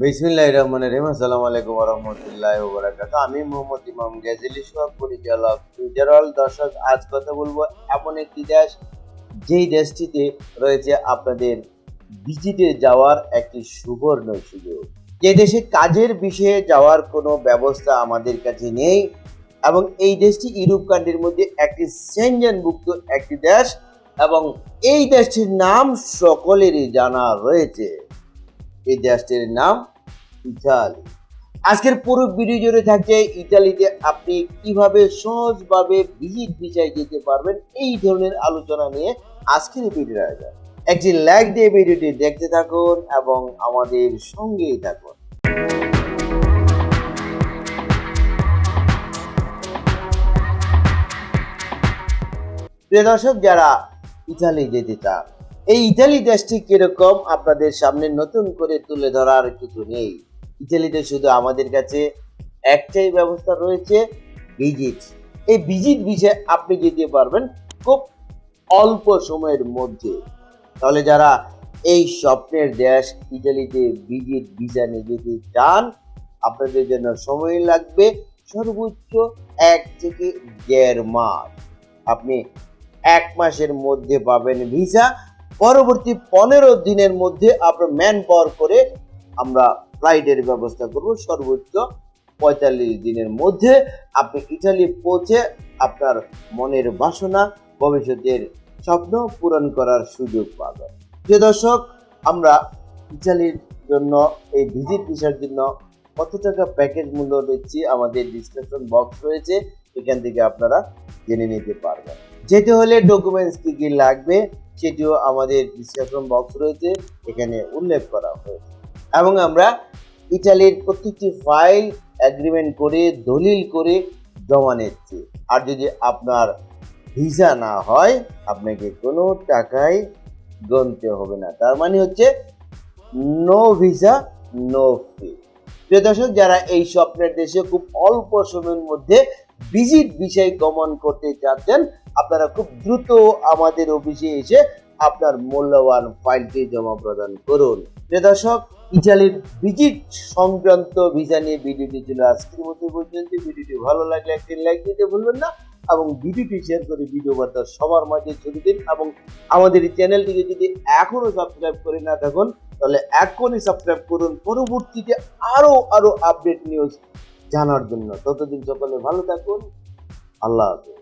বিসমিল্লাহ রহমান রহিম। আসসালামু আলাইকুম রহমতুল্লাহ ওবরাকাত আমি মোহাম্মদ ইমাম গাজীলি সোহাগ পরিচালক ফিউচারাল দর্শক, আজ কথা বলব এমন একটি দেশ, যেই দেশটিতে রয়েছে আপনাদের ভিজিটে যাওয়ার একটি সুবর্ণ সুযোগ। যে দেশে কাজের বিষয়ে যাওয়ার কোনো ব্যবস্থা আমাদের কাছে নেই এবং এই দেশটি ইউরোপ কান্ট্রির মধ্যে একটি সেনজেনভুক্ত একটি দেশ এবং এই দেশটির নাম সকলেরই জানা রয়েছে। এই দেশটির নাম ইতালি। আজকের পুরো ভিডিও জুড়ে থাকছে ইতালিতে আপনি কীভাবে সহজভাবে ভিজিট ভিসায় যেতে পারবেন এই ধরনের আলোচনা নিয়ে আজকের ভিডিওর আয়োজন। একটি লাইক দিয়ে ভিডিওটি দেখতে থাকুন এবং আমাদের সঙ্গেই থাকুন। প্রিয় দর্শক, যারা ইতালি যেতে চান এই ইতালি দেশটি কীরকম আপনাদের সামনে নতুন করে তুলে ধরার কিছু নেই। ইতালিতে শুধু আমাদের কাছে একটাই ব্যবস্থা রয়েছে, ভিজিট। এই ভিজিট বিষয়ে আপনি যেতে পারবেন খুব অল্প সময়ের মধ্যে। তাহলে যারা এই স্বপ্নের দেশ ইতালিতে ভিজিট ভিসা নিয়ে যেতে চান, আপনাদের জন্য সময় লাগবে সর্বোচ্চ এক থেকে দেড় মাস। আপনি এক মাসের মধ্যে পাবেন ভিসা পরবর্তী পনেরো দিনের মধ্যে আপনার ম্যান পাওয়ার করে আমরা ফ্লাইটের ব্যবস্থা করব। সর্বোচ্চ পঁয়তাল্লিশ দিনের মধ্যে আপনি ইটালি পৌঁছে আপনার মনের বাসনা, ভবিষ্যতের স্বপ্ন পূরণ করার সুযোগ পাবেন। যে দর্শক, আমরা ইটালির জন্য এই ভিজিট ভিসার জন্য কত টাকা প্যাকেজ মূল্য দিচ্ছি আমাদের ডিসক্রিপশন বক্স রয়েছে। এখান থেকে আপনারা জেনে নিতে পারবেন। যেতে হলে ডকুমেন্টস কি কি লাগবে? সেটিও আমাদের ডিসক্রিপশন বক্স রয়েছে, এখানে উল্লেখ করা হয়েছে। এবং আমরা ইটালির প্রত্যেকটি ফাইল অ্যাগ্রিমেন্ট করে, দলিল করে জমা নিচ্ছি। আর যদি আপনার ভিসা না হয়, আপনাকে কোনো টাকাই গণতে হবে না। তার মানে হচ্ছে নো ভিসা নো ফি প্রিয় দর্শক, যারা এই স্বপ্নের দেশে খুব অল্প সময়ের মধ্যে ভিজিট বিষয় গমন করতে চাচ্ছেন আপনারা খুব দ্রুত আমাদের অফিসে এসে আপনার মূল্যবান ফাইলটি জমা প্রদান করুন। দর্শক, ইটালির ভিজিট সংক্রান্ত ভিসা নিয়ে ভিডিওটি ছিল আজকের মতো পর্যন্ত। ভিডিওটি ভালো লাগলে একটি লাইক দিতে ভুলবেন না এবং ভিডিওটি শেয়ার করে ভিডিও বার্তা সবার মাঝে ছড়িয়ে দিন এবং আমাদের এই চ্যানেলটিকে যদি এখনও সাবস্ক্রাইব করে না থাকুন, তাহলে এখনই সাবস্ক্রাইব করুন। পরবর্তীতে আরও আরও আপডেট নিউজ জানার জন্য। ততদিন সকলে ভালো থাকুন। আল্লাহ হাফেজ।